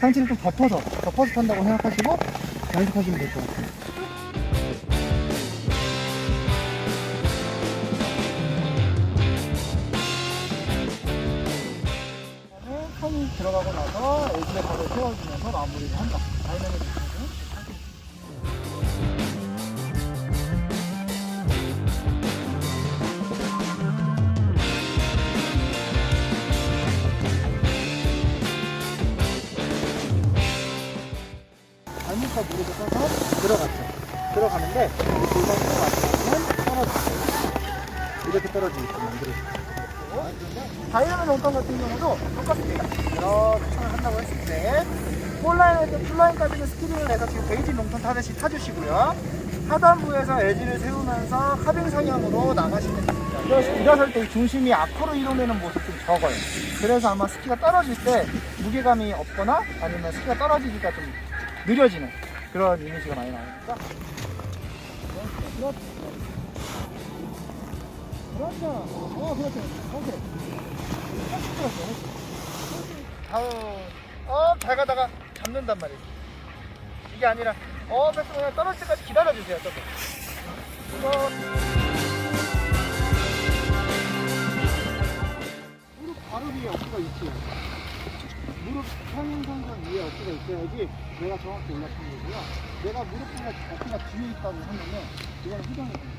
상체를 좀 덮어서, 덮어서 탄다고 생각하시고 연습하시면 될 것 같아요. 턴이 들어가고 나서 에이블의 발을 세워주면서 마무리를 한다. 다이나믹 리듬을 발목과 무릎을 써서 들어갔죠. 들어가는데 골반으로 맞추면 떨어지죠. 이렇게 떨어지게끔 만들어주죠. 다이나믹 롱턴 같은 경우도 똑같습니다. 이렇게 턴을 한다고 했을 때 폴라인에서 풀라인까지는 스키링을 해서 지금 베이지 롱턴 타듯이 타주시고요. 하단부에서 에지를 세우면서 카빙 성향으로 나가시면 됩니다. 일어- 일어설 때이 중심이 앞으로 이동되는 모습이 좀 적어요. 그래서 아마 스키가 떨어질 때 무게감이 없거나 아니면 스키가 떨어지기가 좀 느려지는 그런 이미지가 많이 나오니까 그렇죠. 그렇죠. 어, 그렇죠. 오케이. 그렇죠. 다음. 어, 잘 가다가 잡는단 말이에요. 이게 아니라, 어, 됐어. 그냥 떨어질 때까지 기다려주세요, 저도. 이거. 무릎 바로 위에 어깨가 있지요. 무릎 평행선상 위에 어깨가 있어야지 내가 정확히 올라타는 거고요. 내가 무릎보다 어깨가 뒤에 있다고 하면은 이건 후정이 됩니다.